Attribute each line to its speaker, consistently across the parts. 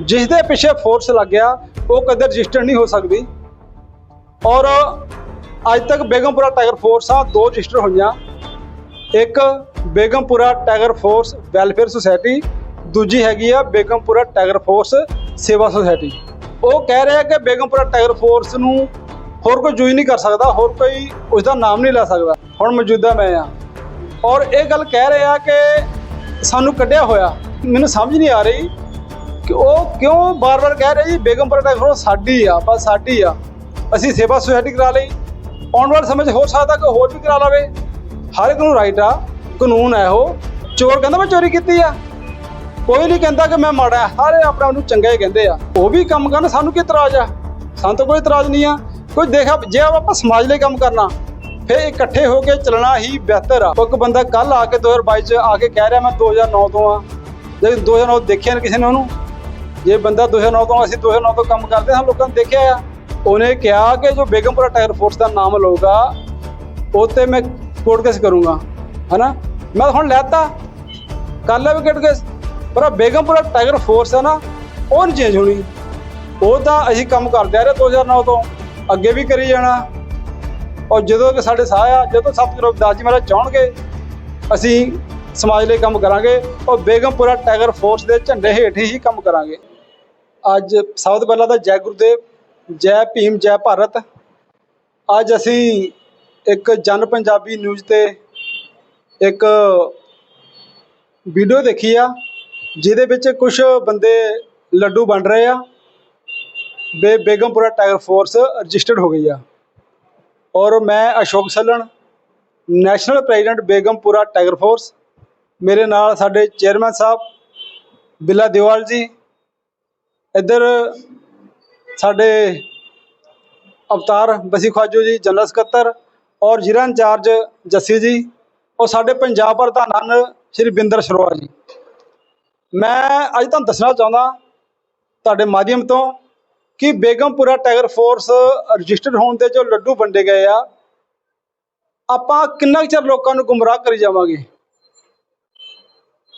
Speaker 1: ਜਿਸ ਦੇ ਪਿੱਛੇ ਫੋਰਸ ਲੱਗ ਗਿਆ, ਉਹ ਕਦੇ ਰਜਿਸਟਰ ਨਹੀਂ ਹੋ ਸਕਦੀ। ਔਰ ਅੱਜ ਤੱਕ ਬੇਗਮਪੁਰਾ ਟਾਈਗਰ ਫੋਰਸਾਂ ਦੋ ਰਜਿਸਟਰ ਹੋਈਆਂ। ਇੱਕ Begampura tiger force welfare society ਦੂਜੀ ਹੈਗੀ ਆ Begampura tiger force Seva society ਉਹ ਕਹਿ ਰਿਹਾ ਕਿ ਬੇਗਮਪੁਰਾ ਟਾਈਗਰ ਫੋਰਸ ਨੂੰ ਹੋਰ ਕੋਈ ਜੁਈ ਨਹੀਂ ਕਰ ਸਕਦਾ, ਹੋਰ ਕੋਈ ਉਸ ਦਾ ਨਾਮ ਨਹੀਂ ਲੈ ਸਕਦਾ। ਹੁਣ ਮੌਜੂਦਾ ਮੈਂ ਆ। ਔਰ ਇਹ ਗੱਲ ਕਹਿ ਰਿਹਾ ਕਿ ਸਾਨੂੰ ਕੱਢਿਆ ਹੋਇਆ। ਮੈਨੂੰ ਸਮਝ ਨਹੀਂ ਆ ਰਹੀ ਉਹ ਕਿਉਂ ਬਾਰ-ਬਾਰ ਕਹਿ ਰਹੇ ਜੀ ਬੇਗਮਪੁਰਾ ਟਾਈਗਰ ਸਾਡੀ ਆ, ਬਸ ਸਾਡੀ ਆ। ਅਸੀਂ ਸੇਵਾ ਸੁਸਾਇਟੀ ਕਰਾ ਲਈ। ਆਉਣ ਵਾਲੇ ਸਮੇਂ 'ਚ ਹੋ ਸਕਦਾ ਕਿ ਹੋਰ ਵੀ ਕਰਾ ਲਵੇ। ਹਰ ਇੱਕ ਨੂੰ ਰਾਈਟ ਆ, ਕਾਨੂੰਨ ਹੈ ਉਹ ਚੋਰ ਕਹਿੰਦਾ, ਮੈਂ ਚੋਰੀ ਕੀਤੀ ਆ। ਕੋਈ ਨਹੀਂ ਕਹਿੰਦਾ ਕਿ ਮੈਂ ਮਾੜਾ ਆ। ਸਾਰੇ ਆਪਣੇ ਆਪ ਨੂੰ ਚੰਗਾ ਹੀ ਕਹਿੰਦੇ ਆ। ਉਹ ਵੀ ਕੰਮ ਕਰਨ, ਸਾਨੂੰ ਕੀ ਇਤਰਾਜ਼ ਆ? ਸਾਨੂੰ ਤਾਂ ਕੋਈ ਇਤਰਾਜ਼ ਨਹੀਂ ਆ। ਕੋਈ ਦੇਖਾ, ਜੇ ਆਪਾਂ ਸਮਾਜ ਲਈ ਕੰਮ ਕਰਨਾ, ਫਿਰ ਇਕੱਠੇ ਹੋ ਕੇ ਚੱਲਣਾ ਹੀ ਬਿਹਤਰ ਆ। ਇੱਕ ਬੰਦਾ ਕੱਲ ਆ ਕੇ 2022 ਚ ਆ ਕੇ ਕਹਿ ਰਿਹਾ, ਮੈਂ 2009 ਤੋਂ ਆ। ਜੇ 2009 ਦੇਖਿਆ ਨਾ ਕਿਸੇ ਨੇ ਉਹਨੂੰ ਜੇ ਬੰਦਾ 2009 ਤੋਂ, ਅਸੀਂ 2009 ਤੋਂ ਕੰਮ ਕਰਦੇ ਹਾਂ, ਲੋਕਾਂ ਨੇ ਦੇਖਿਆ ਆ। ਉਹਨੇ ਕਿਹਾ ਕਿ ਜੋ ਬੇਗਮਪੁਰਾ ਟਾਇਰ ਫੋਰਸ ਦਾ ਨਾਮ ਲਊਗਾ, ਉਹ ਤੇ ਮੈਂ ਕੋਰਟ ਕੇਸ ਕਰੂੰਗਾ, ਹਨਾ? ਮੈਂ ਹੁਣ ਲੈਤਾ ਕਰ ਲਿਆ ਵੀ ਕੋਰਟ ਕੇਸ। ਪਰ ਬੇਗਮਪੁਰਾ ਟਾਈਗਰ ਫੋਰਸ ਹੈ ਨਾ, ਉਹ ਨਹੀਂ ਚੇਂਜ ਹੋਣੀ। ਉਹ ਤਾਂ ਅਸੀਂ ਕੰਮ ਕਰਦੇ ਆ ਰਹੇ 2009 ਤੋਂ। ਅੱਗੇ ਵੀ ਕਰੀ ਜਾਣਾ। ਔਰ ਜਦੋਂ ਕਿ ਸਾਡੇ ਸਾਹ ਆ, ਜਦੋਂ ਸਤਿਗੁਰੂ ਰਵਿਦਾਸ ਜੀ ਮਹਾਰਾਜ ਚਾਹਣਗੇ, ਅਸੀਂ ਸਮਾਜ ਲਈ ਕੰਮ ਕਰਾਂਗੇ ਔਰ ਬੇਗਮਪੁਰਾ ਟਾਈਗਰ ਫੋਰਸ ਦੇ ਝੰਡੇ ਹੇਠ ਹੀ ਕੰਮ ਕਰਾਂਗੇ। ਅੱਜ ਸਭ ਤੋਂ ਪਹਿਲਾਂ ਤਾਂ ਜੈ ਗੁਰਦੇਵ ਜੈ ਭੀਮ, ਜੈ ਭਾਰਤ। ਅੱਜ ਅਸੀਂ ਇੱਕ ਜਨ ਪੰਜਾਬੀ ਨਿਊਜ਼ ਤੇ ਇੱਕ ਵੀਡੀਓ ਦੇਖੀ ਆ, ਜਿਹਦੇ ਵਿੱਚ ਕੁਝ ਬੰਦੇ ਲੱਡੂ ਬਣ ਰਹੇ ਆ। ਬੇ ਬੇਗਮਪੁਰਾ ਟਾਈਗਰ ਫੋਰਸ ਰਜਿਸਟਰਡ ਹੋ ਗਈ ਆ। ਔਰ ਮੈਂ Ashok Sallan, national president Begampura tiger force. ਮੇਰੇ ਨਾਲ ਸਾਡੇ ਚੇਅਰਮੈਨ ਸਾਹਿਬ, ਬਿੱਲਾ ਦਿਵਾਲ ਜੀ। ਇੱਧਰ ਸਾਡੇ ਅਵਤਾਰ ਬਸੀ ਖਵਾਜੋ ਜੀ, ਜਨਰਲ ਸਕੱਤਰ ਔਰ ਜ਼ਿਲ੍ਹਾ ਇੰਚਾਰਜ ਜੱਸੀ ਜੀ ਔਰ ਸਾਡੇ ਪੰਜਾਬ ਪ੍ਰਧਾਨ ਹਨ, ਸ਼੍ਰੀ ਬਿੰਦਰ ਸਰੋਆ ਜੀ। ਮੈਂ ਅੱਜ ਤੁਹਾਨੂੰ ਦੱਸਣਾ ਚਾਹੁੰਦਾ ਤੁਹਾਡੇ ਮਾਧਿਅਮ ਤੋਂ ਕਿ ਬੇਗਮਪੁਰਾ ਟਾਈਗਰ ਫੋਰਸ ਰਜਿਸਟਰਡ ਹੋਣ ਦੇ ਜੋ ਲੱਡੂ ਵੰਡੇ ਗਏ ਆ, ਆਪਾਂ ਕਿੰਨਾ ਕੁ ਚਿਰ ਲੋਕਾਂ ਨੂੰ ਗੁੰਮਰਾਹ ਕਰੀ ਜਾਵਾਂਗੇ?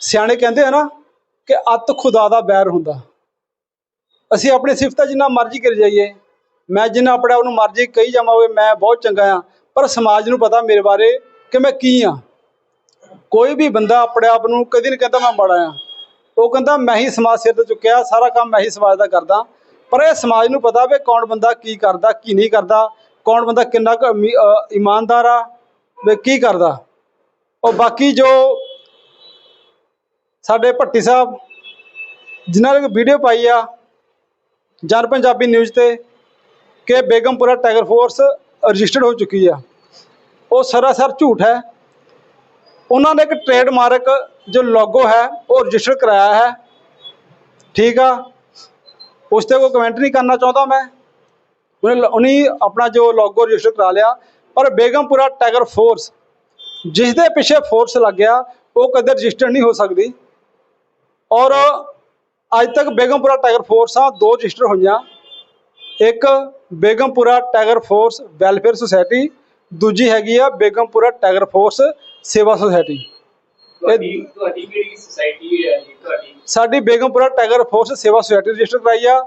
Speaker 1: ਸਿਆਣੇ ਕਹਿੰਦੇ ਆ ਨਾ ਕਿ ਅੱਤ ਖੁਦਾ ਦਾ ਬੈਰ ਹੁੰਦਾ। ਅਸੀਂ ਆਪਣੀ ਸਿਫਤਾਂ ਜਿੰਨਾ ਮਰਜ਼ੀ ਕਰੀ ਜਾਈਏ। ਮੈਂ ਜਿੰਨਾ ਆਪਣੇ ਆਪ ਨੂੰ ਮਰਜ਼ੀ ਕਹੀ ਜਾਵਾਂਗੇ ਮੈਂ ਬਹੁਤ ਚੰਗਾ ਆ। ਪਰ ਸਮਾਜ ਨੂੰ ਪਤਾ ਮੇਰੇ ਬਾਰੇ ਕਿ ਮੈਂ ਕੀ ਆ। ਕੋਈ ਵੀ ਬੰਦਾ ਆਪਣੇ ਆਪ ਨੂੰ ਕਦੀ ਨਹੀਂ ਕਹਿੰਦਾ ਮੈਂ ਮਾੜਾ ਆ। ਉਹ ਕਹਿੰਦਾ, ਮੈਂ ਹੀ ਸਮਾਜ ਸਿਰ ਤੇ ਚੁੱਕਿਆ, ਸਾਰਾ ਕੰਮ ਮੈਂ ਹੀ ਸਮਾਜ ਦਾ ਕਰਦਾ। ਪਰ ਇਹ ਸਮਾਜ ਨੂੰ ਪਤਾ ਵੀ ਕੌਣ ਬੰਦਾ ਕੀ ਕਰਦਾ, ਕੀ ਨਹੀਂ ਕਰਦਾ, ਕੌਣ ਬੰਦਾ ਕਿੰਨਾ ਕੁ ਇਮਾਨਦਾਰ ਆ, ਵੀ ਕੀ ਕਰਦਾ। ਉਹ ਬਾਕੀ ਜੋ ਸਾਡੇ ਭੱਟੀ ਸਾਹਿਬ, ਜਿਨ੍ਹਾਂ ਨੇ ਵੀਡੀਓ ਪਾਈ ਆ, ਜਨ ਪੰਜਾਬੀ ਨਿਊਜ਼ ਤੇ, ਕਿ ਬੇਗਮਪੁਰਾ ਟਾਈਗਰ ਫੋਰਸ ਰਜਿਸਟਰਡ ਹੋ ਚੁੱਕੀ ਆ। ਉਹ ਸਰਾਸਰ ਝੂਠ ਹੈ। ਉਹਨਾਂ ਨੇ ਇੱਕ ਟ੍ਰੇਡਮਾਰਕ ਜੋ ਲੋਗੋ ਹੈ, ਉਹ ਰਜਿਸਟਰ ਕਰਾਇਆ ਹੈ। ਠੀਕ ਆ? ਉਸ ਤੇ ਕੋਈ ਕਮੈਂਟ ਨਹੀਂ ਕਰਨਾ ਚਾਹੁੰਦਾ ਮੈਂ। ਉਹਨੇ ਉਹਨੇ ਆਪਣਾ ਜੋ ਲੋਗੋ ਰਜਿਸਟਰ ਕਰਾ ਲਿਆ। ਪਰ ਬੇਗਮਪੁਰਾ ਟਾਈਗਰ ਫੋਰਸ ਜਿਸ ਦੇ ਪਿੱਛੇ ਫੋਰਸ ਲੱਗ ਗਿਆ ਉਹ ਕਦੇ ਰਜਿਸਟਰ ਨਹੀਂ ਹੋ ਸਕਦੀ। ਔਰ ਅੱਜ ਤੱਕ ਬੇਗਮਪੁਰਾ ਟਾਈਗਰ ਫੋਰਸਾਂ ਦੋ ਰਜਿਸਟਰ ਹੋਈਆਂ। ਇੱਕ Begampura tiger force welfare society ਦੂਜੀ ਹੈਗੀ ਆ Begampura tiger force Seva society.
Speaker 2: ਤੁਹਾਡੀ ਤੁਹਾਡੀ ਕਿਹੜੀ ਸੁਸਾਇਟੀ ਹੈ ਜੀ? ਤੁਹਾਡੀ
Speaker 1: ਸਾਡੀ Begampura tiger force Seva society register ਕਰਾਈ ਆ।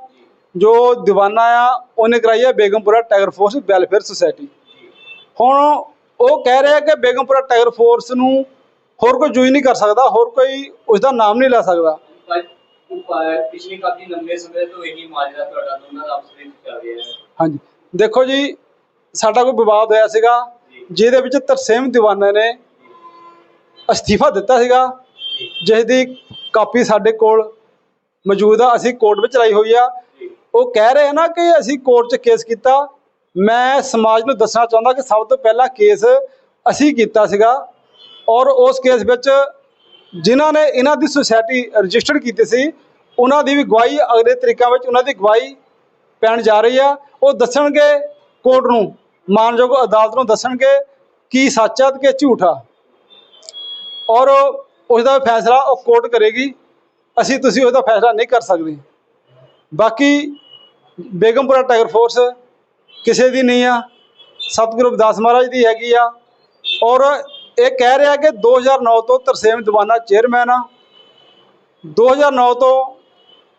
Speaker 1: ਜੋ ਦੀਵਾਨਾ ਆ ਉਹਨੇ ਕਰਾਈ ਆ Begampura tiger force welfare society. ਹੁਣ ਉਹ ਕਹਿ ਰਿਹਾ ਕਿ ਬੇਗਮਪੁਰਾ ਟਾਈਗਰ ਫੋਰਸ ਨੂੰ ਹੋਰ ਕੋਈ ਜੁਈ ਨਹੀਂ ਕਰ ਸਕਦਾ ਹੋਰ ਕੋਈ ਉਸ ਦਾ ਨਾਮ ਨਹੀਂ ਲੈ ਸਕਦਾ।
Speaker 2: ਪਰ ਪਰ ਪਿਛਲੇ ਕਾਫੀ ਲੰਬੇ ਸਮੇਂ ਤੋਂ ਇਹੀ ਮਾਜਰਾ ਤੁਹਾਡਾ ਦੋਨਾਂ ਦਾ ਆਪਸ ਵਿੱਚ ਚੱਲ ਰਿਹਾ ਹੈ।
Speaker 1: ਹਾਂਜੀ। ਦੇਖੋ ਜੀ ਸਾਡਾ ਕੋਈ ਵਿਵਾਦ ਹੋਇਆ ਸੀਗਾ ਜਿਹਦੇ ਵਿੱਚ ਤਰਸੇਮ ਦੀਵਾਨਾ ਨੇ ਅਸਤੀਫਾ ਦਿੱਤਾ ਸੀਗਾ ਜਿਸ ਦੀ ਕਾਪੀ ਸਾਡੇ ਕੋਲ ਮੌਜੂਦ ਆ ਅਸੀਂ ਕੋਰਟ ਵਿੱਚ ਲਾਈ ਹੋਈ ਆ। ਉਹ ਕਹਿ ਰਹੇ ਨਾ ਕਿ ਅਸੀਂ ਕੋਰਟ 'ਚ ਕੇਸ ਕੀਤਾ। ਮੈਂ ਸਮਾਜ ਨੂੰ ਦੱਸਣਾ ਚਾਹੁੰਦਾ ਕਿ ਸਭ ਤੋਂ ਪਹਿਲਾ ਕੇਸ ਅਸੀਂ ਕੀਤਾ ਸੀਗਾ। ਔਰ ਉਸ ਕੇਸ ਵਿੱਚ ਜਿਨ੍ਹਾਂ ਨੇ ਇਹਨਾਂ ਦੀ ਸੁਸਾਇਟੀ ਰਜਿਸਟਰਡ ਕੀਤੀ ਸੀ, ਉਹਨਾਂ ਦੀ ਵੀ ਗਵਾਹੀ ਅਗਲੇ ਤਰੀਕਾਂ ਵਿੱਚ ਉਹਨਾਂ ਦੀ ਗਵਾਹੀ ਪੈਣ ਜਾ ਰਹੀ ਆ। ਉਹ ਦੱਸਣਗੇ ਕੋਰਟ ਨੂੰ, ਮਾਨਯੋਗ ਅਦਾਲਤ ਨੂੰ ਦੱਸਣਗੇ ਕੀ ਸੱਚ ਆ ਤੇ ਕੀ ਝੂਠ ਆ। ਔਰ ਉਸ ਦਾ ਫੈਸਲਾ ਉਹ ਕੋਰਟ ਕਰੇਗੀ। ਅਸੀਂ ਤੁਸੀਂ ਉਹਦਾ ਫੈਸਲਾ ਨਹੀਂ ਕਰ ਸਕਦੇ। ਬਾਕੀ ਬੇਗਮਪੁਰਾ ਟਾਈਗਰ ਫੋਰਸ ਕਿਸੇ ਦੀ ਨਹੀਂ ਆ। ਸਤਿਗੁਰੂ ਦਾਸ ਮਹਾਰਾਜ ਦੀ ਹੈਗੀ ਆ। ਔਰ ਇਹ ਕਹਿ ਰਿਹਾ ਕਿ 2009 ਤੋਂ ਤਰਸੇਮ ਦੀਵਾਨਾ ਚੇਅਰਮੈਨ ਆ। 2009 ਤੋਂ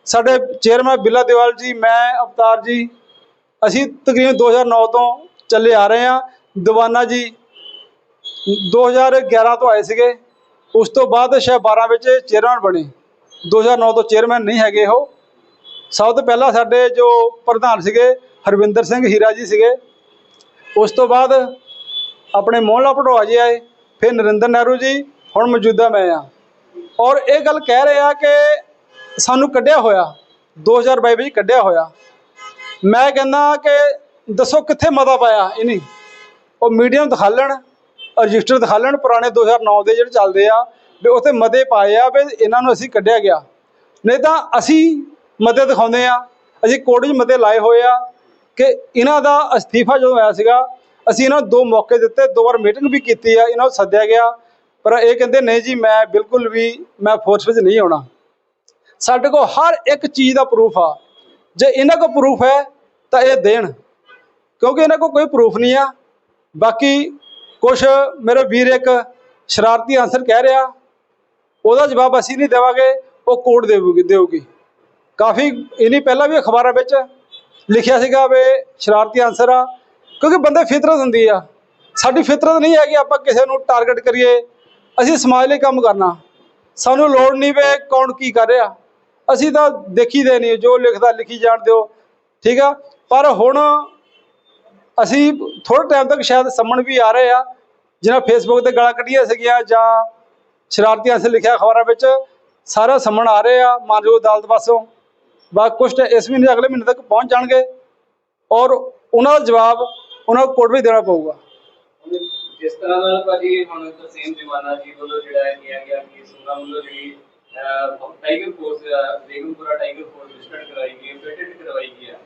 Speaker 1: ਸਾਡੇ ਚੇਅਰਮੈਨ ਬਿੱਲਾ ਦਿਵਾਲ ਜੀ, ਮੈਂ, ਅਵਤਾਰ ਜੀ, ਅਸੀਂ ਤਕਰੀਬਨ 2009 ਤੋਂ ਚੱਲੇ ਆ ਰਹੇ ਹਾਂ। ਦੀਵਾਨਾ ਜੀ 2011 ਤੋਂ ਆਏ ਸੀਗੇ। ਉਸ ਤੋਂ ਬਾਅਦ ਸ਼ਾਇਦ 12 ਵਿੱਚ ਚੇਅਰਮੈਨ ਬਣੇ। 2009 ਤੋਂ ਚੇਅਰਮੈਨ ਨਹੀਂ ਹੈਗੇ ਉਹ। ਸਭ ਤੋਂ ਪਹਿਲਾਂ ਸਾਡੇ ਜੋ ਪ੍ਰਧਾਨ ਸੀਗੇ, ਹਰਵਿੰਦਰ ਸਿੰਘ ਹੀਰਾ ਜੀ ਸੀਗੇ। ਉਸ ਤੋਂ ਬਾਅਦ ਆਪਣੇ ਮੋਹਨ ਲਾਲ ਪਟਵਾ ਜੀ ਆਏ। ਫਿਰ ਨਰਿੰਦਰ ਨਹਿਰੂ ਜੀ, ਹੁਣ ਮੌਜੂਦਾ ਮੈਂ ਆ ਔਰ ਇਹ ਗੱਲ ਕਹਿ ਰਹੇ ਆ ਕਿ ਸਾਨੂੰ ਕੱਢਿਆ ਹੋਇਆ 2022 ਵਿੱਚ ਕੱਢਿਆ ਹੋਇਆ। ਮੈਂ ਕਹਿੰਦਾ ਕਿ ਦੱਸੋ ਕਿੱਥੇ ਮਤਾ ਪਾਇਆ ਇਹਨੇ? ਉਹ ਮੀਡੀਆ ਨੂੰ ਦਿਖਾ ਲੈਣ, ਰਜਿਸਟਰ ਦਿਖਾ ਲੈਣ, ਪੁਰਾਣੇ 2009 ਦੇ ਜਿਹੜੇ ਚੱਲਦੇ ਆ, ਵੀ ਉੱਥੇ ਮਤੇ ਪਾਏ ਆ ਵੀ ਇਹਨਾਂ ਨੂੰ ਅਸੀਂ ਕੱਢਿਆ ਗਿਆ। ਨਹੀਂ ਤਾਂ ਅਸੀਂ ਮਤੇ ਦਿਖਾਉਂਦੇ ਆ, ਅਸੀਂ ਕੋਰਟ 'ਚ ਮਤੇ ਲਾਏ ਹੋਏ ਆ ਕਿ ਇਹਨਾਂ ਦਾ ਅਸਤੀਫਾ ਜਦੋਂ ਆਇਆ ਸੀਗਾ ਅਸੀਂ ਇਹਨਾਂ ਨੂੰ ਦੋ ਮੌਕੇ ਦਿੱਤੇ, ਦੋ ਵਾਰ ਮੀਟਿੰਗ ਵੀ ਕੀਤੀ ਆ, ਇਹਨਾਂ ਨੂੰ ਸੱਦਿਆ ਗਿਆ। ਪਰ ਇਹ ਕਹਿੰਦੇ, ਨਹੀਂ ਜੀ, ਮੈਂ ਬਿਲਕੁਲ ਵੀ, ਮੈਂ ਫੋਰਸ ਵਿੱਚ ਨਹੀਂ ਆਉਣਾ। ਸਾਡੇ ਕੋਲ ਹਰ ਇੱਕ ਚੀਜ਼ ਦਾ ਪ੍ਰੂਫ ਆ। ਜੇ ਇਹਨਾਂ ਕੋਲ ਪ੍ਰੂਫ ਹੈ, ਤਾਂ ਇਹ ਦੇਣ। ਕਿਉਂਕਿ ਇਹਨਾਂ ਕੋਲ ਕੋਈ ਪ੍ਰੂਫ ਨਹੀਂ ਆ। ਬਾਕੀ ਕੁਝ ਮੇਰੇ ਵੀਰ ਇੱਕ ਸ਼ਰਾਰਤੀ ਆਨਸਰ ਕਹਿ ਰਿਹਾ, ਉਹਦਾ ਜਵਾਬ ਅਸੀਂ ਨਹੀਂ ਦੇਵਾਂਗੇ, ਉਹ ਕੋਰਟ ਦੇਊਗੀ ਦੇਊਗੀ। ਕਾਫੀ ਇਨੀ ਪਹਿਲਾਂ ਵੀ ਅਖਬਾਰਾਂ ਵਿੱਚ ਲਿਖਿਆ ਸੀਗਾ ਵੀ ਸ਼ਰਾਰਤੀ ਆਨਸਰ ਆ। ਕਿਉਂਕਿ ਬੰਦੇ ਫਿਤਰਤ ਹੁੰਦੀ ਆ। ਸਾਡੀ ਫਿਤਰਤ ਨਹੀਂ ਹੈ ਕਿ ਆਪਾਂ ਕਿਸੇ ਨੂੰ ਟਾਰਗੇਟ ਕਰੀਏ। ਅਸੀਂ ਸਮਾਜ ਲਈ ਕੰਮ ਕਰਨਾ। ਸਾਨੂੰ ਲੋੜ ਨਹੀਂ ਵੇ ਕੌਣ ਕੀ ਕਰ ਰਿਹਾ। ਅਸੀਂ ਤਾਂ ਦੇਖੀ ਦੇ ਨਹੀਂ, ਜੋ ਲਿਖਦਾ ਲਿਖੀ ਜਾਣ ਦਿਓ। ਠੀਕ ਆ? ਪਰ ਹੁਣ ਅਸੀਂ ਥੋੜੇ ਟਾਈਮ ਤੱਕ ਸ਼ਾਇਦ ਸੰਮਣ ਵੀ ਆ ਰਹੇ ਆ। ਜਿਹਨਾਂ ਫੇਸਬੁੱਕ ਤੇ ਗਾਲਾਂ ਕੱਢੀਆਂ ਸੀਗੀਆਂ ਜਾਂ ਸ਼ਰਾਰਤੀਆਂ ਅੰਸਰ ਲਿਖਿਆ ਖ਼ਬਰਾਂ ਵਿੱਚ, ਸਾਰਾ ਸੰਮਣ ਆ ਰਹੇ ਆ, ਮਾਨਯੋਗ ਅਦਾਲਤ ਪਾਸੋਂ। ਬਾ ਕੁਝ ਇਸ ਮਹੀਨੇ ਅਗਲੇ ਮਹੀਨੇ ਤੱਕ ਪਹੁੰਚ ਜਾਣਗੇ। ਔਰ ਉਹਨਾਂ ਦਾ ਜਵਾਬ ਉਹਨਾਂ ਨੂੰ ਕੋਰਟ ਵਿੱਚ ਦੇਣਾ ਪਊਗਾ।
Speaker 2: ਜਿਸ ਤਰ੍ਹਾਂ ਨਾਲ ਭਾਜੀ ਹੁਣ ਤਸੀਮ ਦੀਵਾਨਾ ਜੀ ਵੱਲੋਂ ਜਿਹੜਾ ਹੈ ਕਿਹਾ ਗਿਆ ਕਿ ਸੁਨਾ ਵੱਲੋਂ ਜਿਹੜੀ tiger force Begampura tiger force registered ਕਰਵਾਈ ਗਈ ਹੈ ਪੇਟੈਂਟ ਕਰਵਾਈ ਗਈ ਹੈ।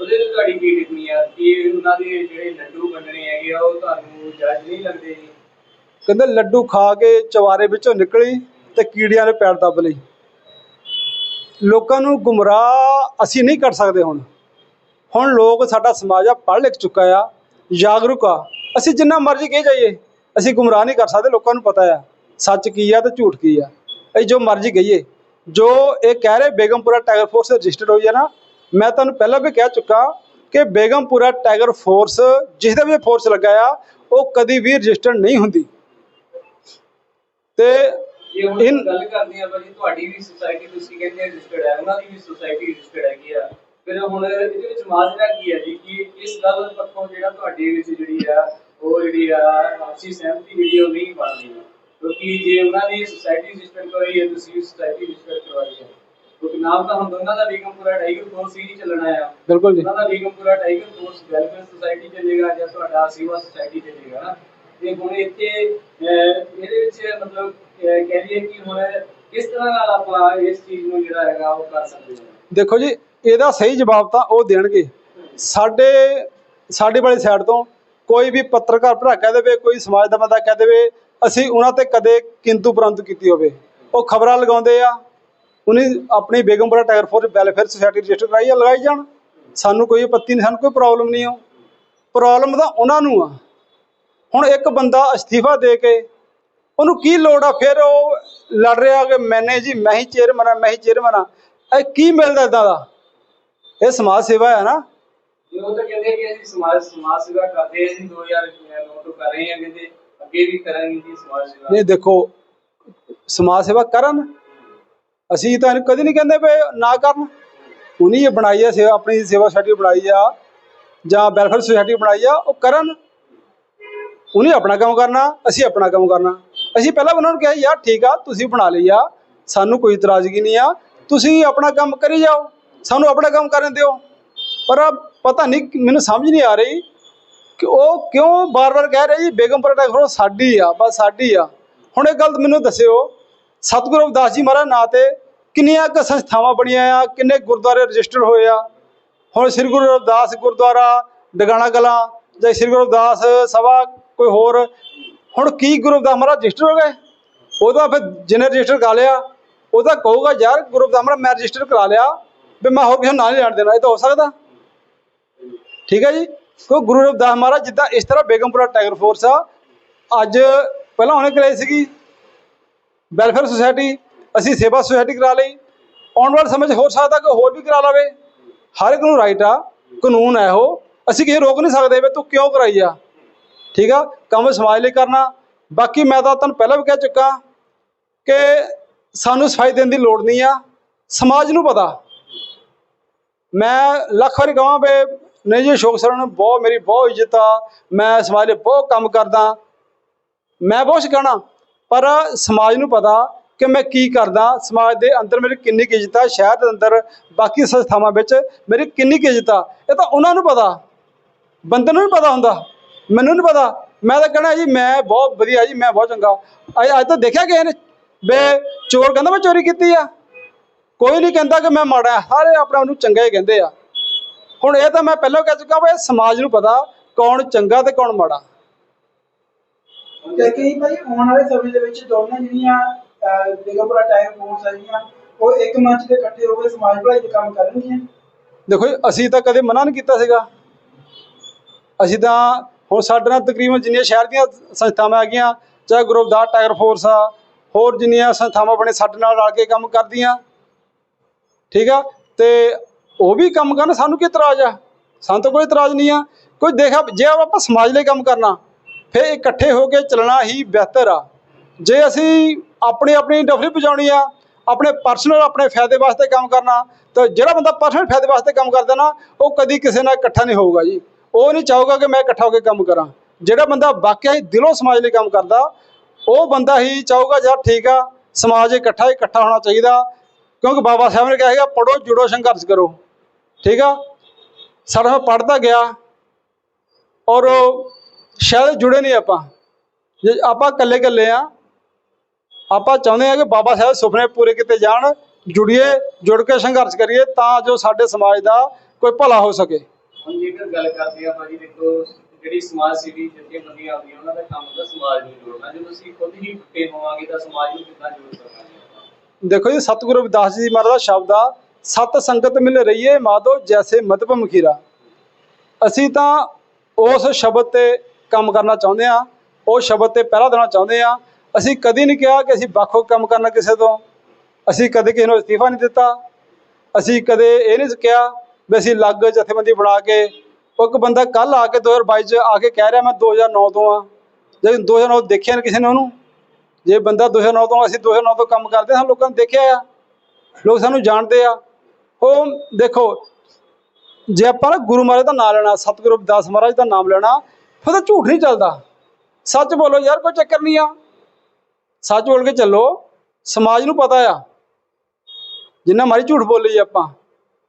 Speaker 2: ਉਹਦੇ ਤੇ ਤੁਹਾਡੀ ਕੀ ਟਿੱਪਣੀ ਆ? ਕਿ ਉਹਨਾਂ ਦੇ ਜਿਹੜੇ ਲੱਡੂ ਵੰਡਣੇ ਹੈਗੇ ਆ ਉਹ ਤੁਹਾਨੂੰ ਜੱਜ ਨਹੀਂ ਲੱਗਦੇ ਜੀ?
Speaker 1: ਕਹਿੰਦੇ ਲੱਡੂ ਖਾ ਕੇ ਚਵਾਰੇ ਵਿੱਚੋਂ ਨਿਕਲੀ ਤੇ ਕੀੜਿਆਂ ਨੇ ਪੈਰ ਦੱਬ ਲਈ ਲੋਕਾਂ ਨੂੰ ਗੁੰਮਰਾਹ ਅਸੀਂ ਨਹੀਂ ਕਰ ਸਕਦੇ ਹੁਣ। ਹੁਣ ਲੋਕ ਸਾਡਾ ਸਮਾਜ ਆ ਪੜ੍ਹ ਲਿਖ ਚੁੱਕਾ ਆ। ਜਾਗਰੂਕ ਆ। ਅਸੀਂ ਜਿੰਨਾ ਮਰਜ਼ੀ ਕਹੀ ਜਾਈਏ ਅਸੀਂ ਗੁੰਮਰਾਹ ਨਹੀਂ ਕਰ ਸਕਦੇ ਲੋਕਾਂ ਨੂੰ ਪਤਾ ਆ। ਸੱਚ ਕੀ ਆ ਤੇ ਝੂਠ ਕੀ ਆ। ਅਸੀਂ ਜੋ ਮਰਜ਼ੀ ਕਹੀਏ। ਜੋ ਇਹ ਕਹਿ ਰਹੇ ਬੇਗਮਪੁਰਾ ਟਾਈਗਰ ਫੋਰਸ ਰਜਿਸਟਰਡ ਹੋਈ ਹੈ ਨਾ ਮੈਂ ਤੁਹਾਨੂੰ ਪਹਿਲਾਂ ਵੀ ਕਹਿ ਚੁੱਕਾ ਕਿ ਬੇਗਮਪੁਰਾ ਟਾਈਗਰ ਫੋਰਸ ਜਿਸ ਦੇ ਵਿੱਚ ਫੋਰਸ ਲੱਗਾ ਆ ਉਹ ਕਦੀ ਵੀ ਰਜਿਸਟਰਡ ਨਹੀਂ ਹੁੰਦੀ। ਤੇ ਇਨ-
Speaker 2: ਗੱਲ ਕਰਦੇ ਆ ਭਾਜੀ ਤੁਹਾਡੀ ਵੀ ਸੁਸਾਇਟੀ ਤੁਸੀਂ ਕਹਿੰਦੇ ਰਜਿਸਟਰਡ ਹੈ ਉਹਨਾਂ ਦੀ ਵੀ ਸੁਸਾਇਟੀ ਰਜਿਸਟਰਡ ਹੈਗੀ ਆ। ਫਿਰ ਹੁਣ ਇਹਦੇ ਵਿੱਚ ਮਾਜਰਾ ਕੀ ਹੈ ਜੀ? ਕਿ ਇਸ ਗੱਲ ਪੱਖੋਂ ਜਿਹੜਾ ਤੁਹਾਡੇ ਵਿੱਚ ਜਿਹੜੀ ਆ ਉਹ ਜਿਹੜੀ ਆ ਆਪਸੀ ਸਹਿਮਤੀ ਜਿਹੜੀ ਉਹ ਨਹੀਂ ਬਣਦੀ ਕਿਉਂਕਿ ਜੇ ਉਹਨਾਂ ਦੀ ਸੁਸਾਇਟੀ ਰਜਿਸਟਰਡ ਕਰਵਾਈ ਹੈ ਤੁਸੀਂ ਸੁਸਾਇਟੀ ਰਜਿਸਟਰਡ ਕਰਵਾਈ ਹੈ। ਕਿਉਂਕਿ ਨਾਮ ਤਾਂ ਹੁਣ ਦੋਨਾਂ ਦਾ ਬੇਗਮਪੁਰਾ ਟਾਈਗਰ ਫੋਰਸ ਹੀ ਚੱਲਣਾ ਆ
Speaker 1: ਬਿਲਕੁਲ ਜੀ।
Speaker 2: ਉਹਨਾਂ ਦਾ Begampura tiger force welfare society ਚੱਲੇਗਾ ਜਾਂ ਤੁਹਾਡਾ ਸੇਵਾ ਸੁਸਾਇਟੀ ਚੱਲੇਗਾ। ਨਾ ਤੇ ਹੁਣ ਇੱਥੇ ਇਹਦੇ ਵਿੱਚ ਮਤਲਬ ਕਹਿ ਲਈਏ ਕਿ ਹੁਣ ਕਿਸ ਤਰ੍ਹਾਂ ਨਾਲ ਆਪਾਂ ਇਸ ਚੀਜ਼ ਨੂੰ ਜਿਹੜਾ ਹੈਗਾ ਉਹ ਕਰ ਸਕਦੇ ਹਾਂ?
Speaker 1: ਦੇਖੋ ਜੀ ਇਹਦਾ ਸਹੀ ਜਵਾਬ ਤਾਂ ਉਹ ਦੇਣਗੇ। ਸਾਡੇ ਸਾਡੇ ਵਾਲੀ ਸਾਈਡ ਤੋਂ ਕੋਈ ਵੀ ਪੱਤਰਕਾਰ ਭਰਾ ਕਹਿ ਦੇਵੇ, ਕੋਈ ਸਮਾਜ ਦਾ ਬੰਦਾ ਕਹਿ ਦੇਵੇ, ਅਸੀਂ ਉਹਨਾਂ ਤੇ ਕਦੇ ਕਿੰਤੂ ਪਰੰਤੂ ਕੀਤੀ ਹੋਵੇ। ਉਹ ਖਬਰਾਂ ਲਗਾਉਂਦੇ ਆ, ਉਹਨੇ ਆਪਣੀ Begampura tiger force welfare society register ਕਰਾਈ ਆ, ਲਗਾਈ ਜਾਣ। ਸਾਨੂੰ ਕੋਈ ਆਪੱਤੀ ਨਹੀਂ, ਸਾਨੂੰ ਕੋਈ ਪ੍ਰੋਬਲਮ ਨਹੀਂ ਆ। ਪ੍ਰੋਬਲਮ ਤਾਂ ਉਹਨਾਂ ਨੂੰ ਆ। ਹੁਣ ਇੱਕ ਬੰਦਾ ਅਸਤੀਫਾ ਦੇ ਕੇ ਉਹਨੂੰ ਕੀ ਲੋੜ ਆ? ਫਿਰ ਉਹ ਲੜ ਰਿਹਾ ਕਿ ਮੈਨੇ ਜੀ, ਮੈਂ ਹੀ ਚੇਅਰਮੈਨ ਆ, ਮੈਂ ਹੀ ਚੇਅਰਮੈਨ ਆ। ਇਹ ਕੀ ਮਿਲਦਾ ਇਦਾਂ ਦਾ? ਇਹ ਸਮਾਜ ਸੇਵਾ ਹੈ ਨਾ।
Speaker 2: ਉਹ ਤਾਂ ਕਹਿੰਦੇ ਕਿ ਅਸੀਂ ਸਮਾਜ ਸਮਾਜ ਸੇਵਾ ਕਰਦੇ ਹਾਂ ਜੀ 2009 ਤੋਂ ਕਰ ਰਹੇ ਹਾਂ ਕਹਿੰਦੇ ਅੱਗੇ ਵੀ ਕਰਾਂਗੇ ਜੀ ਸਮਾਜ ਸੇਵਾ।
Speaker 1: ਨਹੀਂ ਦੇਖੋ ਸਮਾਜ ਸੇਵਾ ਕਰਨ। ਅਸੀਂ ਤਾਂ ਕਦੇ ਨਹੀਂ ਕਹਿੰਦੇ ਵੀ ਨਾ ਕਰਨ। ਉਹਨੇ ਇਹ ਬਣਾਈ ਆ ਸੇਵਾ ਆਪਣੀ ਸੇਵਾ ਸੁਸਾਇਟੀ ਬਣਾਈ ਆ ਜਾਂ ਵੈਲਫੇਅਰ ਸੁਸਾਇਟੀ ਬਣਾਈ ਆ ਉਹ ਕਰਨ। ਉਹਨੇ ਆਪਣਾ ਕੰਮ ਕਰਨਾ ਅਸੀਂ ਆਪਣਾ ਕੰਮ ਕਰਨਾ। ਅਸੀਂ ਪਹਿਲਾਂ ਉਹਨਾਂ ਨੂੰ ਕਿਹਾ ਯਾਰ ਠੀਕ ਆ ਤੁਸੀਂ ਬਣਾ ਲਈ ਆ ਸਾਨੂੰ ਕੋਈ ਇਤਰਾਜ਼ਗੀ ਨਹੀਂ ਆ ਤੁਸੀਂ ਆਪਣਾ ਕੰਮ ਕਰੀ ਜਾਓ। ਸਾਨੂੰ ਆਪਣਾ ਕੰਮ ਕਰਨ ਦਿਓ। ਪਰ ਪਤਾ ਨਹੀਂ ਮੈਨੂੰ ਸਮਝ ਨਹੀਂ ਆ ਰਹੀ ਕਿ ਉਹ ਕਿਉਂ ਬਾਰ-ਬਾਰ ਕਹਿ ਰਹੇ ਜੀ, ਬੇਗਮਪੁਰਾ ਟੈਕਰੋ ਸਾਡੀ ਆ, ਬਸ ਸਾਡੀ ਆ। ਹੁਣ ਇਹ ਗੱਲ ਮੈਨੂੰ ਦੱਸਿਓ, ਸਤਿਗੁਰੂ ਅਵਦਾਸ ਜੀ ਮਹਾਰਾਜ ਨਾਂ ਤੇ ਕਿੰਨੀਆਂ ਕੁ ਸੰਸਥਾਵਾਂ ਬਣੀਆਂ ਆ, ਕਿੰਨੇ ਗੁਰਦੁਆਰੇ ਰਜਿਸਟਰ ਹੋਏ ਆ। ਹੁਣ ਸ੍ਰੀ ਗੁਰੂ ਰਵਿਦਾਸ ਗੁਰਦੁਆਰਾ, ਡਗਾਣਾ ਕਲਾਂ ਜਾਂ ਸ੍ਰੀ ਗੁਰੂ ਰਵਿਦਾਸ ਸਭਾ ਕੋਈ ਹੋਰ, ਹੁਣ ਕੀ ਗੁਰੂ ਰਵਿਦਾਸ ਮਹਾਰਾਜ ਰਜਿਸਟਰ ਹੋ ਗਏ? ਉਹਦਾ ਫਿਰ ਜਿਹਨੇ ਰਜਿਸਟਰ ਕਰਾ ਲਿਆ, ਉਹਦਾ ਕਹੂਗਾ, ਯਾਰ ਗੁਰੂ ਰਵਿਦਾਸ ਮਹਾਰਾਜ, ਮੈਂ ਰਜਿਸਟਰ ਕਰਾ ਲਿਆ ਵੀ ਮੈਂ ਹੋਰ ਕਿਸੇ ਨੂੰ ਨਾਲ ਨਹੀਂ ਲੈਣ ਦੇਣਾ, ਇਹ ਤਾਂ ਹੋ ਸਕਦਾ। ਠੀਕ ਹੈ ਜੀ? ਕੋ ਗੁਰੂ ਰਵਿਦਾਸ ਮਹਾਰਾਜ ਜਿੱਦਾਂ ਇਸ ਤਰ੍ਹਾਂ ਬੇਗਮਪੁਰਾ ਟਾਈਗਰ ਫੋਰਸ ਆ, ਅੱਜ ਪਹਿਲਾਂ ਉਹਨੇ ਕਰਾਈ ਸੀਗੀ ਵੈਲਫੇਅਰ ਸੁਸਾਇਟੀ, ਅਸੀਂ ਸੇਵਾ ਸੁਸਾਇਟੀ ਕਰਾ ਲਈ। ਆਉਣ ਵਾਲੇ ਸਮੇਂ 'ਚ ਹੋ ਸਕਦਾ ਕਿ ਹੋਰ ਵੀ ਕਰਾ ਲਵੇ। ਹਰ ਇੱਕ ਨੂੰ ਰਾਈਟ ਆ, ਕਾਨੂੰਨ ਹੈ ਉਹ ਅਸੀਂ ਕਿਸੇ ਰੋਕ ਨਹੀਂ ਸਕਦੇ ਵੀ ਤੂੰ ਕਿਉਂ ਕਰਾਈ ਆ। ਠੀਕ ਆ? ਕੰਮ ਸਮਾਜ ਲਈ ਕਰਨਾ। ਬਾਕੀ ਮੈਂ ਤਾਂ ਤੁਹਾਨੂੰ ਪਹਿਲਾਂ ਵੀ ਕਹਿ ਚੁੱਕਾ ਕਿ ਸਾਨੂੰ ਸਫ਼ਾਈ ਦੇਣ ਦੀ ਲੋੜ ਨਹੀਂ ਆ। ਸਮਾਜ ਨੂੰ ਪਤਾ। ਮੈਂ ਲੱਖ ਵਾਰੀ ਕਹਾਂ ਵੀ ਨਹੀਂ ਜੀ ਅਸ਼ੋਕ ਸਰ ਨੇ ਬਹੁਤ, ਮੇਰੀ ਬਹੁਤ ਇੱਜ਼ਤ ਆ। ਮੈਂ ਸਮਾਜ ਲਈ ਬਹੁਤ ਕੰਮ ਕਰਦਾ। ਮੈਂ ਬਹੁਤ ਕਹਿਣਾ ਪਰ ਸਮਾਜ ਨੂੰ ਪਤਾ ਕਿ ਮੈਂ ਕੀ ਕਰਦਾ। ਸਮਾਜ ਦੇ ਅੰਦਰ ਮੇਰੀ ਕਿੰਨੀ ਕੁ ਇੱਜ਼ਤ ਆ, ਸ਼ਹਿਰ ਦੇ ਅੰਦਰ ਬਾਕੀ ਸੰਸਥਾਵਾਂ ਵਿੱਚ ਮੇਰੀ ਕਿੰਨੀ ਕੁ ਇੱਜ਼ਤ ਆ। ਇਹ ਤਾਂ ਉਹਨਾਂ ਨੂੰ ਪਤਾ, ਬੰਦੇ ਨੂੰ ਨਹੀਂ ਪਤਾ ਹੁੰਦਾ, ਮੈਨੂੰ ਨਹੀਂ ਪਤਾ। ਮੈਂ ਤਾਂ ਕਹਿਣਾ ਜੀ, ਮੈਂ ਬਹੁਤ ਵਧੀਆ ਜੀ, ਮੈਂ ਬਹੁਤ ਚੰਗਾ। ਅੱਜ ਅੱਜ ਤਾਂ ਦੇਖਿਆ ਕਿਸੇ ਨੇ ਬੇ ਚੋਰ ਕਹਿੰਦਾ ਮੈਂ ਚੋਰੀ ਕੀਤੀ ਆ? ਕੋਈ ਨਹੀਂ ਕਹਿੰਦਾ ਕਿ ਮੈਂ ਮਾੜਾ। ਸਾਰੇ ਆਪਣੇ ਆਪ ਨੂੰ ਚੰਗਾ ਹੀ ਕਹਿੰਦੇ ਆ। ਹੁਣ ਇਹ ਤਾਂ ਮੈਂ ਪਹਿਲਾਂ ਕਹਿ ਚੁੱਕਾ ਵੀ ਸਮਾਜ ਨੂੰ ਪਤਾ ਕੌਣ ਚੰਗਾ ਤੇ ਕੌਣ ਮਾੜਾ।
Speaker 3: ਕਈ ਭਾਈ ਆਉਣ ਵਾਲੇ ਸਮੇਂ ਦੇ ਵਿੱਚ ਦੋਨਾਂ ਜਿਹੜੀਆਂ ਬੇਗਮਪੁਰਾ ਟਾਈਮ ਫੋਰਸ ਆ ਜਿਹੜੀਆਂ ਉਹ ਇੱਕ ਮੰਚ ਤੇ ਇਕੱਠੇ ਹੋ ਕੇ ਸਮਾਜ ਭਲਾਈ ਦੇ ਕੰਮ ਕਰਨਗੀਆਂ।
Speaker 1: ਦੇਖੋ ਜੀ, ਅਸੀਂ ਤਾਂ ਕਦੇ ਮਨਾ ਨਹੀਂ ਕੀਤਾ ਸੀਗਾ। ਅਸੀਂ ਤਾਂ ਹੁਣ ਸਾਡੇ ਨਾਲ ਤਕਰੀਬਨ ਜਿੰਨੀਆਂ ਸ਼ਹਿਰ ਦੀਆਂ ਸੰਸਥਾਵਾਂ ਹੈਗੀਆਂ ਚਾਹੇ ਗੁਰੂਦਾਸ ਟਾਇਰ ਫੋਰਸ ਆ ਹੋਰ ਜਿੰਨੀਆਂ ਸੰਸਥਾਵਾਂ ਬਣੇ ਸਾਡੇ ਨਾਲ ਰਲ ਕੇ ਕੰਮ ਕਰਦੀਆਂ ਠੀਕ ਆ? ਤੇ ਉਹ ਵੀ ਕੰਮ ਕਰਨ, ਸਾਨੂੰ ਕੀ ਇਤਰਾਜ਼ ਆ? ਸਾਨੂੰ ਤਾਂ ਕੋਈ ਇਤਰਾਜ਼ ਨਹੀਂ ਆ। ਕੋਈ ਦੇਖਾ ਜੇ ਆਪਾਂ ਸਮਾਜ ਲਈ ਕੰਮ ਕਰਨਾ, ਫਿਰ ਇਕੱਠੇ ਹੋ ਕੇ ਚੱਲਣਾ ਹੀ ਬਿਹਤਰ ਆ। ਜੇ ਅਸੀਂ ਆਪਣੀ ਆਪਣੀ ਡਫਲੀ ਵਜਾਉਣੀ ਆ, ਆਪਣੇ ਪਰਸਨਲ ਆਪਣੇ ਫਾਇਦੇ ਵਾਸਤੇ ਕੰਮ ਕਰਨਾ, ਤਾਂ ਜਿਹੜਾ ਬੰਦਾ ਪਰਸਨਲ ਫਾਇਦੇ ਵਾਸਤੇ ਕੰਮ ਕਰਦਾ ਨਾ, ਉਹ ਕਦੀ ਕਿਸੇ ਨਾਲ ਇਕੱਠਾ ਨਹੀਂ ਹੋਊਗਾ ਜੀ। ਉਹ ਨਹੀਂ ਚਾਹੂਗਾ ਕਿ ਮੈਂ ਇਕੱਠਾ ਹੋ ਕੇ ਕੰਮ ਕਰਾਂ। ਜਿਹੜਾ ਬੰਦਾ ਵਾਕਿਆ ਹੀ ਦਿਲੋਂ ਸਮਾਜ ਲਈ ਕੰਮ ਕਰਦਾ, ਉਹ ਬੰਦਾ ਹੀ ਚਾਹੂਗਾ ਯਾਰ ਠੀਕ ਆ, ਸਮਾਜ ਇਕੱਠਾ ਹੀ ਇਕੱਠਾ ਹੋਣਾ ਚਾਹੀਦਾ। ਕਿਉਂਕਿ ਬਾਬਾ ਸਾਹਿਬ ਨੇ ਕਿਹਾ ਹੈਗਾ ਪੜੋ ਜੁੜੋ, ਸੰਘਰਸ਼ ਕਰੋ। ਠੀਕ ਆ? ਸਾਡਾ ਪੜਦਾ ਗਿਆ। ਔਰ ਸ਼ਾਇਦ ਜੁੜੇ ਨਹੀਂ ਆਪਾਂ। ਜੇ ਆਪਾਂ ਇਕੱਲੇ ਇਕੱਲੇ ਆ, ਆਪਾਂ ਚਾਹੁੰਦੇ ਆ ਕਿ ਬਾਬਾ ਸਾਹਿਬ ਸੁਪਨੇ ਪੂਰੇ ਕੀਤੇ ਜਾਣ, ਜੁੜੀਏ, ਜੁੜ ਕੇ ਸੰਘਰਸ਼ ਕਰੀਏ, ਤਾਂ ਜੋ ਸਾਡੇ ਸਮਾਜ ਦਾ ਕੋਈ ਭਲਾ ਹੋ ਸਕੇ।
Speaker 2: ਹੁਣ ਜੇਕਰ ਗੱਲ ਕਰਦੇ ਆ ਭਾਜੀ, ਦੇਖੋ, ਜਿਹੜੀ ਸਮਾਜ ਸੇਵੀ ਜਥੇਬੰਦੀਆਂ ਆਉਂਦੀਆਂ ਉਹਨਾਂ ਦਾ ਕੰਮ ਤਾਂ ਸਮਾਜ ਨੂੰ ਜੋੜਨਾ। ਜੇ ਤੁਸੀਂ ਖੁਦ ਹੀ ਟੁੱਟੇ ਹੋਵਾਂਗੇ, ਤਾਂ ਸਮਾਜ ਨੂੰ ਕਿੱਦਾਂ ਜੋੜ ਸਕਾਂਗੇ?
Speaker 1: ਦੇਖੋ ਜੀ, ਸਤਿਗੁਰੂ ਰਵਿਦਾਸ ਜੀ ਮਹਾਰਾਜ ਦਾ ਸ਼ਬਦ ਆ, ਸਤ ਸੰਗਤ ਮਿਲ ਰਹੀਏ ਮਾਧੋ ਜੈਸੇ ਮਧੁਪ ਮਖੀਰਾ। ਅਸੀਂ ਤਾਂ ਉਸ ਸ਼ਬਦ ਤੇ ਕੰਮ ਕਰਨਾ ਚਾਹੁੰਦੇ ਆ, ਉਹ ਸ਼ਬਦ ਤੇ ਪਹਿਰਾ ਦੇਣਾ ਚਾਹੁੰਦੇ ਆ। ਅਸੀਂ ਕਦੀ ਨਹੀਂ ਕਿਹਾ ਕਿ ਅਸੀਂ ਵੱਖ ਹੋ ਕੰਮ ਕਰਨਾ ਕਿਸੇ ਤੋਂ। ਅਸੀਂ ਕਦੇ ਕਿਸੇ ਨੂੰ ਅਸਤੀਫਾ ਨਹੀਂ ਦਿੱਤਾ। ਅਸੀਂ ਕਦੇ ਇਹ ਨਹੀਂ ਕਿਹਾ ਵੀ ਅਸੀਂ ਅਲੱਗ ਜਥੇਬੰਦੀ ਬਣਾ ਕੇ ਉਹ ਇੱਕ ਬੰਦਾ ਕੱਲ ਆ ਕੇ 2022 ਚ ਆ ਕੇ ਕਹਿ ਰਿਹਾ, ਮੈਂ 2009 ਤੋਂ ਆ। ਜੇ 2009 ਦੇਖਿਆ ਨਹੀਂ ਕਿਸੇ ਨੇ ਉਹਨੂੰ। ਜੇ ਬੰਦਾ 2009 ਤੋਂ, ਅਸੀਂ 2009 ਤੋਂ ਕੰਮ ਕਰਦੇ ਹਾਂ, ਲੋਕਾਂ ਨੇ ਦੇਖਿਆ ਆ। ਲੋਕ ਸਾਨੂੰ ਜਾਣਦੇ ਆ। ਉਹ ਦੇਖੋ, ਜੇ ਆਪਾਂ ਗੁਰੂ ਮਹਾਰਾਜ ਦਾ ਨਾਮ ਲੈਣਾ, ਸਤਿਗੁਰੂ ਰਵਿਦਾਸ ਮਹਾਰਾਜ ਦਾ ਨਾਮ ਲੈਣਾ, ਫਿਰ ਤਾਂ ਝੂਠ ਨਹੀਂ ਚੱਲਦਾ। ਸੱਚ ਬੋਲੋ ਯਾਰ, ਕੋਈ ਚੱਕਰ ਨਹੀਂ ਆ। ਸੱਚ ਬੋਲ ਕੇ ਚੱਲੋ, ਸਮਾਜ ਨੂੰ ਪਤਾ ਆ। ਜਿੰਨਾ ਮਾਰੀ ਝੂਠ ਬੋਲੀ ਆਪਾਂ।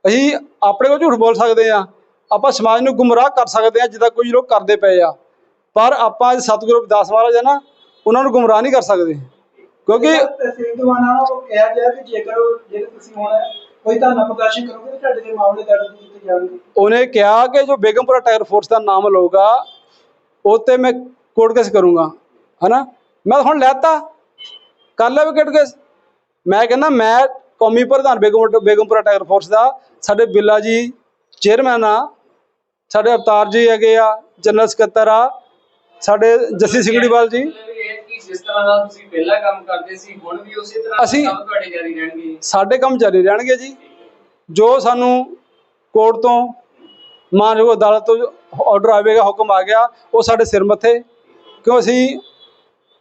Speaker 1: ਅਸੀਂ ਆਪਣੇ ਕੋਲ ਝੂਠ ਬੋਲ ਸਕਦੇ ਆ। ਆਪਾਂ ਸਮਾਜ ਨੂੰ ਗੁੰਮਰਾਹ ਕਰ ਸਕਦੇ ਆ, ਜਿੱਦਾਂ ਕੁਝ ਲੋਕ ਕਰਦੇ ਪਏ ਆ। ਪਰ ਆਪਾਂ ਸਤਿਗੁਰੂ ਰਵਿਦਾਸ ਮਹਾਰਾਜ ਹੈ ਨਾ ਉਹਨਾਂ ਨੂੰ ਗੁੰਮਰਾਹ ਨਹੀਂ ਕਰ ਸਕਦੇ। ਕਿਉਂਕਿ
Speaker 3: ਤਹਿਸੀਲ ਦੀਵਾਨਾ ਨੂੰ ਕਿਹਾ ਗਿਆ ਕਿ ਜੇਕਰ ਉਹ- ਜੇ ਤੁਸੀਂ ਹੁਣ ਕੋਈ ਧਰਨਾ ਪ੍ਰਦਰਸ਼ਨ ਕਰੋਗੇ ਤਾਂ ਤੁਹਾਡੇ ਦੇ ਮਾਮਲੇ ਦਰਜ ਕੀਤੇ ਜਾਣਗੇ।
Speaker 1: ਉਹਨੇ ਕਿਹਾ ਕਿ ਜੋ ਬੇਗਮਪੁਰਾ ਟਾਇਰ ਫੋਰਸ ਦਾ ਨਾਮ ਲਊਗਾ ਉਹ ਤੇ ਮੈਂ ਕੋਰਟ ਕੇਸ ਕਰੂੰਗਾ ਹਨਾ? ਮੈਂ ਹੁਣ ਲੈਤਾ ਕਰ ਲਿਆ ਵੀ ਕੋਰਟ ਕੇਸ ਮੈਂ ਕਹਿੰਦਾ ਮੈਂ ਕੌਮੀ ਪ੍ਰਧਾਨ ਬੇਗਮ ਬੇਗਮਪੁਰਾ ਟਾਇਰ ਫੋਰਸ ਦਾ ਸਾਡੇ ਬਿੱਲਾ ਜੀ ਚੇਅਰਮੈਨ ਆ ਸਾਡੇ ਅਵਤਾਰ ਜੀ ਹੈਗੇ ਆ ਜਨਰਲ ਸਕੱਤਰ ਆ ਸਾਡੇ ਜੱਸੀ ਸਿੰਘੜੀਵਾਲ ਜੀ।
Speaker 2: ਜਿਸ ਤਰ੍ਹਾਂ ਦਾ ਤੁਸੀਂ ਪਹਿਲਾਂ ਕੰਮ ਕਰਦੇ ਸੀ ਹੁਣ ਵੀ ਉਸੇ ਤਰ੍ਹਾਂ
Speaker 1: ਅਸੀਂ-
Speaker 2: ਕੰਮ ਤੁਹਾਡੇ ਜਾਰੀ ਰਹਿਣਗੇ।
Speaker 1: ਸਾਡੇ ਕੰਮ ਜਾਰੀ ਰਹਿਣਗੇ ਜੀ। ਜੋ ਸਾਨੂੰ ਕੋਰਟ ਤੋਂ ਮਾਨਯੋਗ ਅਦਾਲਤ ਤੋਂ ਆਰਡਰ ਆਵੇਗਾ ਹੁਕਮ ਆ ਗਿਆ ਉਹ ਸਾਡੇ ਸਿਰ ਮੱਥੇ। ਕਿਉਂ ਅਸੀਂ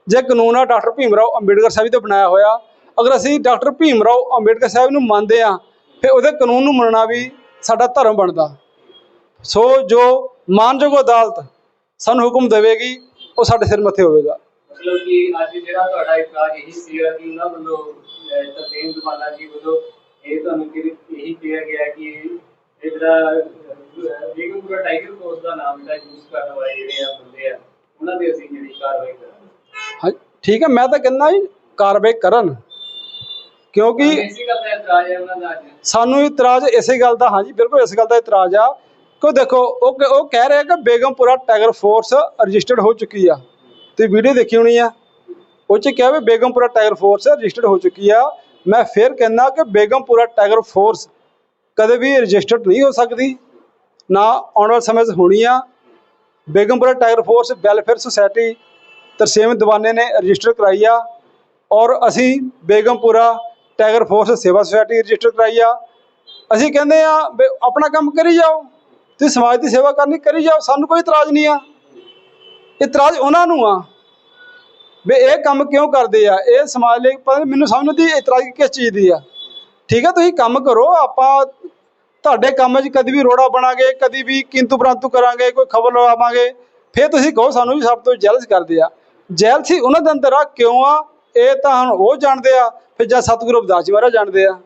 Speaker 1: ਜੇ ਕਾਨੂੰਨ ਆ ਡਾਕਟਰ ਭੀਮ ਰਾਓ ਅੰਬੇਡਕਰ ਸਾਹਿਬ ਜੀ ਤੇ ਬਣਾਇਆ ਹੋਇਆ ਅਗਰ ਅਸੀਂ ਡਾਕਟਰ ਭੀਮ ਰਾਓ ਅੰਬੇਡਕਰ ਸਾਹਿਬ ਨੂੰ ਮੰਨਦੇ ਆ ਫਿਰ ਉਹਦੇ ਕਾਨੂੰਨ ਨੂੰ ਮੰਨਣਾ ਵੀ ਸਾਡਾ ਧਰਮ ਬਣਦਾ। ਸੋ ਜੋ ਮਾਨਯੋਗ ਅਦਾਲਤ ਸਾਨੂੰ ਹੁਕਮ ਦੇਵੇਗੀ ਉਹ ਸਾਡੇ ਸਿਰ ਮੱਥੇ ਹੋਵੇਗਾ।
Speaker 2: ਮਤਲਬ ਕਿ ਅੱਜ ਜਿਹੜਾ ਤੁਹਾਡਾ ਇਤਰਾਜ਼ ਇਹੀ ਸੀਗਾ ਕਿ ਉਹਨਾਂ ਵੱਲੋਂ ਤਰਸੇਮ ਦੁਮਾਲਾ ਜੀ ਵੱਲੋਂ ਇਹ ਤੁਹਾਨੂੰ ਕਿ ਇਹੀ ਕਿਹਾ ਗਿਆ ਕਿ ਇਹ ਜਿਹੜਾ ਬੇਗਮਪੁਰਾ ਟਾਈਗਰ ਫੋਰਸ ਦਾ ਨਾਮ ਜਿਹੜਾ ਯੂਜ਼ ਕਰਨ ਵਾਲੇ ਜਿਹੜੇ ਆ ਬੰਦੇ ਆ ਉਹਨਾਂ ਦੇ ਅਸੀਂ ਜਿਹੜੀ ਕਾਰਵਾਈ ਕਰਾਂਗੇ।
Speaker 1: ਹਾਂ ਠੀਕ ਹੈ ਮੈਂ ਤਾਂ ਕਹਿੰਦਾ ਜੀ ਕਾਰਵਾਈ ਕਰਨ। ਕਿਉਂਕਿ ਸਾਨੂੰ ਇਤਰਾਜ਼ ਇਸੇ ਗੱਲ ਦਾ ਹਾਂਜੀ ਬਿਲਕੁਲ ਇਸ ਗੱਲ ਦਾ ਇਤਰਾਜ਼ ਆ। ਕਿ ਦੇਖੋ ਉਹ ਕਹਿ ਰਹੇ ਕਿ ਬੇਗਮਪੁਰਾ ਟਾਈਗਰ ਫੋਰਸ ਰਜਿਸਟਰਡ ਹੋ ਚੁੱਕੀ ਆ। ਤੇ ਵੀਡੀਓ ਦੇਖੀ ਹੋਣੀ ਆ। ਉਹ ਚ ਕਿਹਾ ਵੀ ਬੇਗਮਪੁਰਾ ਟਾਈਗਰ ਫੋਰਸ ਰਜਿਸਟਰਡ ਹੋ ਚੁੱਕੀ ਆ। ਮੈਂ ਫਿਰ ਕਹਿੰਦਾ ਕਿ ਬੇਗਮਪੁਰਾ ਟਾਈਗਰ ਫੋਰਸ ਕਦੇ ਵੀ ਰਜਿਸਟਰਡ ਨਹੀਂ ਹੋ ਸਕਦੀ, ਨਾ ਆਉਣ ਵਾਲੇ ਸਮੇਂ 'ਚ ਹੋਣੀ ਆ। Begampura tiger force welfare society Tarsem ਦੀਵਾਨੇ ਨੇ ਰਜਿਸਟਰ ਕਰਾਈ ਆ ਔਰ ਅਸੀਂ Begampura tiger force Seva society register ਕਰਾਈ ਆ। ਅਸੀਂ ਕਹਿੰਦੇ ਆ ਵੀ ਆਪਣਾ ਕੰਮ ਕਰੀ ਜਾਓ, ਤੁਸੀਂ ਸਮਾਜ ਦੀ ਸੇਵਾ ਕਰਨੀ, ਕਰੀ ਜਾਓ, ਸਾਨੂੰ ਕੋਈ ਇਤਰਾਜ਼ ਨਹੀਂ ਆ। ਇਤਰਾਜ਼ ਉਹਨਾਂ ਨੂੰ ਆ ਵੀ ਇਹ ਕੰਮ ਕਿਉਂ ਕਰਦੇ ਆ? ਇਹ ਸਮਾਜ ਲਈ ਪਤਾ ਮੈਨੂੰ ਸਮਝਦੀ ਇਤਰਾਜ਼ ਕਿਸ ਚੀਜ਼ ਦੀ ਆ। ਠੀਕ ਹੈ ਤੁਸੀਂ ਕੰਮ ਕਰੋ, ਆਪਾਂ ਤੁਹਾਡੇ ਕੰਮ 'ਚ ਕਦੀ ਵੀ ਰੋੜਾ ਬਣਾਂਗੇ, ਕਦੀ ਵੀ ਕਿੰਤੂ ਪ੍ਰੰਤੂ ਕਰਾਂਗੇ, ਕੋਈ ਖਬਰ ਲਵਾਵਾਂਗੇ, ਫਿਰ ਤੁਸੀਂ ਕਹੋ ਸਾਨੂੰ ਵੀ ਸਭ ਤੋਂ ਜੈਲਸ ਕਰਦੇ ਆ। ਜੈਲਸੀ ਉਹਨਾਂ ਦੇ ਅੰਦਰ ਆ, ਕਿਉਂ ਆ? ਇਹ ਤਾਂ ਹੁਣ ਉਹ ਜਾਣਦੇ ਆ, ਫਿਰ ਜਾਂ ਸਤਿਗੁਰੂ ਰਵਿਦਾਸ ਜੀ ਮਹਾਰਾਜ ਜਾਣਦੇ ਆ।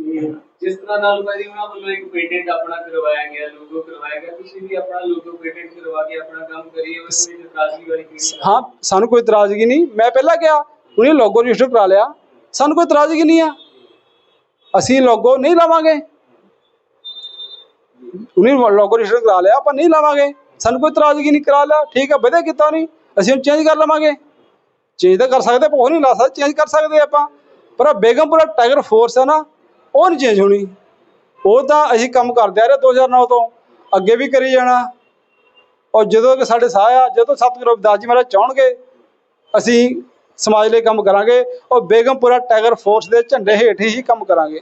Speaker 2: ਜਿਸ ਤਰ੍ਹਾਂ ਨਾਲ ਭਾਜੀ ਉਹਨਾਂ ਵੱਲੋਂ ਇੱਕ ਪੇਟੈਂਟ ਆਪਣਾ ਕਰਵਾਇਆ ਗਿਆ ਲੋਗੋ ਕਰਵਾਇਆ ਗਿਆ, ਤੁਸੀਂ ਵੀ ਆਪਣਾ ਲੋਗੋ ਪੇਟੈਂਟ ਕਰਵਾ ਕੇ ਆਪਣਾ ਕੰਮ ਕਰੀਏ, ਉਸ ਵਿੱਚ ਤਾਜ਼ਗੀ ਵਾਲੀ ਕਿਹੜੀ
Speaker 1: ਹਾਂ? ਸਾਨੂੰ ਕੋਈ ਇਤਰਾਜ਼ਗੀ ਨਹੀਂ। ਮੈਂ ਪਹਿਲਾਂ ਕਿਹਾ, ਉਹਨੇ ਲੋਗੋ ਰਜਿਸਟਰ ਕਰਾ ਲਿਆ। ਸਾਨੂੰ ਕੋਈ ਇਤਰਾਜ਼ਗੀ ਨਹੀਂ ਆ ਅਸੀਂ ਲੋਗੋ ਨਹੀਂ ਲਾਵਾਂਗੇ। ਉਹਨੇ ਲੋਗੋ ਰਜਿਸਟਰ ਕਰਾ ਲਿਆ, ਆਪਾਂ ਨਹੀਂ ਲਾਵਾਂਗੇ। ਸਾਨੂੰ ਕੋਈ ਇਤਰਾਜ਼ਗੀ ਨਹੀਂ, ਕਰਾ ਲਿਆ। ਠੀਕ ਆ ਵਧੀਆ ਕੀਤਾ ਨਹੀਂ ਅਸੀਂ ਹੁਣ ਚੇਂਜ ਕਰ ਲਵਾਂਗੇ। ਚੇਂਜ ਤਾਂ ਕਰ ਸਕਦੇ, ਆਪਾਂ ਉਹ ਨਹੀਂ ਲਾ ਸਕਦੇ ਚੇਂਜ ਕਰ ਸਕਦੇ ਆਪਾਂ। ਪਰ ਬੇਗਮਪੁਰਾ ਟਾਈਗਰ ਫੋਰਸ ਹੈ ਨਾ ਉਹ ਨਹੀਂ ਚੇਂਜ ਹੋਣੀ। ਉਹ ਤਾਂ ਅਸੀਂ ਕੰਮ ਕਰਦੇ ਆ ਰਹੇ 2009 ਤੋਂ। ਅੱਗੇ ਵੀ ਕਰੀ ਜਾਣਾ। ਔਰ ਜਦੋਂ ਕਿ ਸਾਡੇ ਸਾਹ ਆ, ਜਦੋਂ ਸਤਿਗੁਰੂ ਰਵਿਦਾਸ ਜੀ ਮਹਾਰਾਜ ਚਾਹਣਗੇ, ਅਸੀਂ ਸਮਾਜ ਲਈ ਕੰਮ ਕਰਾਂਗੇ ਔਰ ਬੇਗਮਪੁਰਾ ਟਾਈਗਰ ਫੋਰਸ ਦੇ ਝੰਡੇ ਹੇਠ ਹੀ ਕੰਮ ਕਰਾਂਗੇ।